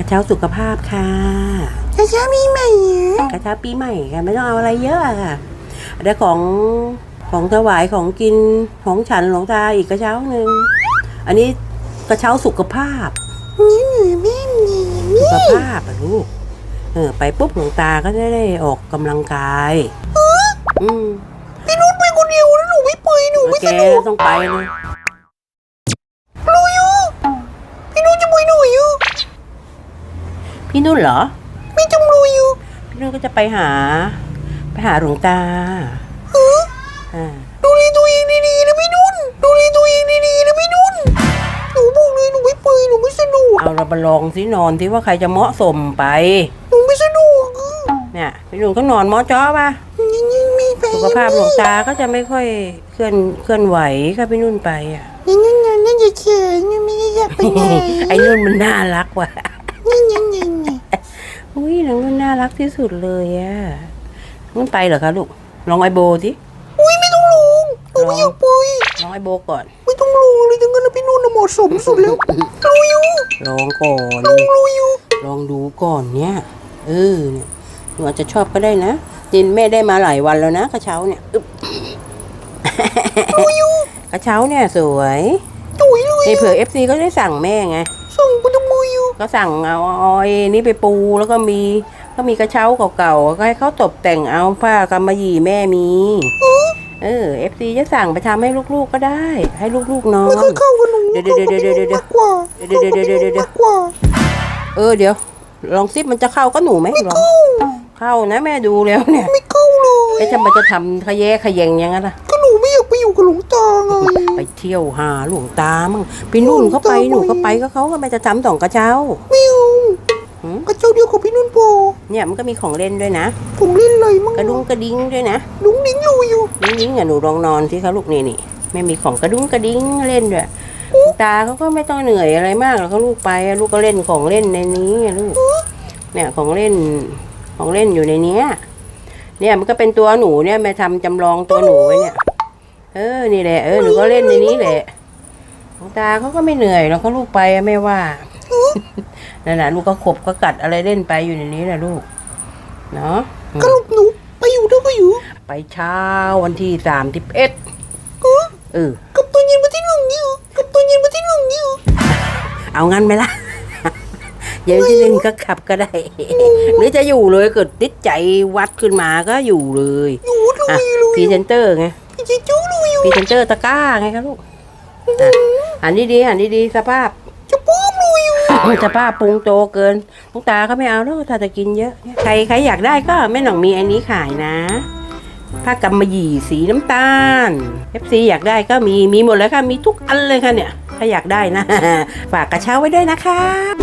กระเช้าสุขภาพค่ะจะจะมีใหม่เหรอกระเช้าปีใหม่ค่ะไม่ต้องเอาอะไรเยอะอะค่ะได้ของของถวายของกินของฉันหลวงตาอีกกระเช้าหนึ่งอันนี้กระเช้าสุขภาพนี่หนูแม่นี่สุนี่ขภาพอะลูกเออไปปุ๊บหลวงตาก็จะได้ออกกำลังกายอืมพี่นุ่นไปคนเดียวแล้วหนูไม่ไปหนูไม่แกสะดวกต้องไปเลย รู้อยู่พี่นุ่นจะไปหนูอยู่ พี่นุ่นเหรอ ไม่จำรู้อยู่ พี่นุ่นก็จะไปหา ไปหาหลวงตาเอออ่าดูแลตัวเองดีๆนะพี่นุ่น ดูแลตัวเองดีๆนะพี่นุ่น หนูบอกเลยหนูไม่ไปหนูไม่สะดวกเอาเรามาลองสินอนที่ว่าใครจะเหมาะสมไป หนูไม่สะดวกเออเนี่ยพี่นุ่นก็นอนหมอจ้อป่ะยังยังมีไปสุขภาพหลวงตาก็จะไม่ค่อยเคลื่อนเคลื่อนไหวค่ะพี่นุ่นไปอะยังยังยังนั่นจะเขินยังไม่ได้อยากไปไหน ไอ้นุ่นมันน่ารักว่ะยังยังยังยัง อุ้ยน้องนุ่นน่ารักที่สุดเลยอะนุ่นไปเหรอคะลูกลองไอโบสิอุ้ยไม่ต้องลงหนูไม่อยากไปลองไอโบก่อนไม่ต้องลงเลยทั้งนั้นนะพี่นุ่นน่ะเหมาะสมสุดแล้วรู้อยู่ลองก่อนลงรู้อยู่ลองดูก่อนเนี่ยเออเนี่ยหนูอาจจะชอบก็ได้นะจินแม่ได้มาหลายวันแล้วนะกระเช้าเนี่ยอึ๊บรู้อยู่กระเช้าเนี่ยสวยจุ๋ยเลยไอเผื่อเอฟซีก็ได้สั่งแม่ไง ก็สั่งเอาเอาไอ้นี่ไปปูแล้วก็มี ก็มีกระเช้าเก่าๆก็ให้เขาตกแต่งเอาผ้ากำมะหยี่แม่มีเออเอฟซีจะสั่งไปทำให้ลูกๆก็ได้ ให้ลูกๆนอไม่นเคยเข้ากับหนูเดี๋ยวเดี๋ยวเดี๋ยวเดี๋ยวเดี๋ยวมากกว่าเดี๋ยวเดี๋ยวเดี๋ยวเดี๋ยวเดี๋ยวมากกว่าเออเดี๋ยว ลองซิปมันจะเข้าก็หนูไหมลองเข้าเข้านะแม่ดูแล้วเนี่ยไม่เข้าเลยไอ้จะมันจะทำขยะขยงอย่างนั้นล่ะก็หนูไม่อยากไปอยู่กับหลวงตา ไงไปเที่ยวหาหลวงตามั่งพี่นุ่นเขาไปหนูก็ไปก็เขาก็ไปจะทำสองกระเช้าไม่เอาหืมกระเจ้าเดียวกับพี่นุ่นโปเนี่ยมันก็มีของเล่นด้วยนะผมเล่นอะไรมั่งกระดุงกระดิ้งด้วยนะลุงนิ้งรู้อยู่ดิ้งดิ้งอะหนูลองนอนที่เขาลูกนี่นี่ไม่มีของกระดุงกระดิ้งเล่นด้วยหลวงตาเขาก็ไม่ต้องเหนื่อยอะไรมากหรอกเขาลูกไปอะลูกก็เล่นของเล่นในนี้อะลูกเนี่ยของเล่นของเล่นอยู่ในเนี้ยเนี่ยมันก็เป็นตัวหนูเนี่ยแม่ทำจำลองตัวหนูไว้เนี่ย เออ นี่แหละ เออ หนูก็เล่นในนี้แหละหลวงตาเขาก็ไม่เหนื่อยหรอกเขาลูกไปอะไม่ว่า นั่นแหละลูกก็ขบก็กัดอะไรเล่นไปอยู่ในนี้แหละลูก เนาะอืมก็ลูกหนูไปอยู่ด้วยก็อยู่ ไปเช้าวันที่สามสิบเอ็ดเออเออกับตัวเย็นมาที่หนึ่งอยู่ กับตัวเย็นมาที่หนึ่งอยู่ เอางั้นไหมล่ะเดี๋ยวที่หนึ่งก็ขับก็ได้ หรือจะอยู่เลยเกิดติดใจวัดขึ้นมาก็อยู่เลยอยู่ลุอะยลุพรียเซนเตอร์ไงพี่จิจูลุยอยู่พรีเซนเตอร์ตะกร้าไงครับลูกอะอันนี้ดีอันนี้ดีสภาพจะป้อมลุยอยู่สภาพปรุงโตเกินลูกตาก็ไม่เอาแล้วถ้าจะกินเยอะใครใครอยากได้ก็แม่หน่องมีอันนี้ขายนะผ้ากำมะหยี่สีน้ำตาล FC อยากได้ก็มีมีหมดแล้วค่ะ มีทุกอันเลยค่ะเนี่ย ถ้าอยากได้นะ ฝากกระเช้าไว้ด้วยนะคะ